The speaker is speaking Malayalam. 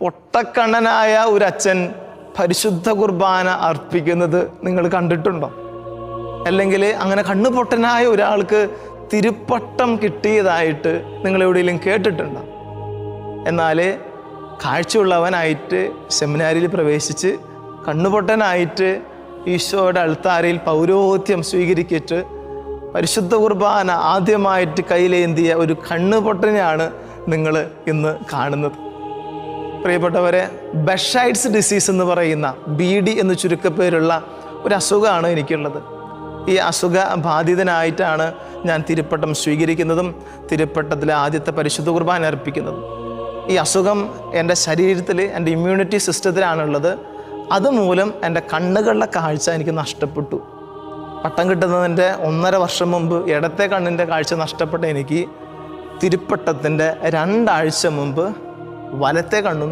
പൊട്ടക്കണ്ണനായ ഒരു അച്ഛൻ പരിശുദ്ധ കുർബാന അർപ്പിക്കുന്നത് നിങ്ങൾ കണ്ടിട്ടുണ്ടോ? അല്ലെങ്കിൽ അങ്ങനെ കണ്ണു പൊട്ടനായ ഒരാൾക്ക് തിരുപ്പട്ടം കിട്ടിയതായിട്ട് നിങ്ങൾ എവിടെയെങ്കിലും കേട്ടിട്ടുണ്ടോ? എന്നാൽ കാഴ്ചയുള്ളവനായിട്ട് സെമിനാരിയിൽ പ്രവേശിച്ച് കണ്ണുപൊട്ടനായിട്ട് ഈശോയുടെ അൾത്താരയിൽ പൗരോഹിത്യം സ്വീകരിച്ചിട്ട് പരിശുദ്ധ കുർബാന ആദ്യമായിട്ട് കയ്യിലേന്തിയ ഒരു കണ്ണുപൊട്ടനെയാണ് നിങ്ങൾ ഇന്ന് കാണുന്നത്. പ്രിയപ്പെട്ടവരെ ബെഷൈഡ്സ് ഡിസീസ് എന്ന് പറയുന്ന ബി ഡി എന്ന് ചുരുക്കപ്പേരുള്ള ഒരു അസുഖമാണ് എനിക്കുള്ളത്. ഈ അസുഖ ബാധിതനായിട്ടാണ് ഞാൻ തിരുപ്പട്ടം സ്വീകരിക്കുന്നതും തിരുപ്പട്ടത്തിലെ ആദ്യത്തെ പരിശുദ്ധ കുർബാന അർപ്പിക്കുന്നതും. ഈ അസുഖം എന്റെ ശരീരത്തിൽ എന്റെ ഇമ്മ്യൂണിറ്റി സിസ്റ്റത്തിലാണുള്ളത് അതുമൂലം എന്റെ കണ്ണുകളിലെ കാഴ്ച എനിക്ക് നഷ്ടപ്പെട്ടു. പട്ടം കിട്ടുന്നതിന്റെ ഒന്നര വർഷം മുമ്പ് ഇടത്തെ കണ്ണിന്റെ കാഴ്ച നഷ്ടപ്പെട്ട എനിക്ക് തിരുപ്പട്ടത്തിന്റെ രണ്ടാഴ്ച മുമ്പ് വലത്തെ കണ്ണും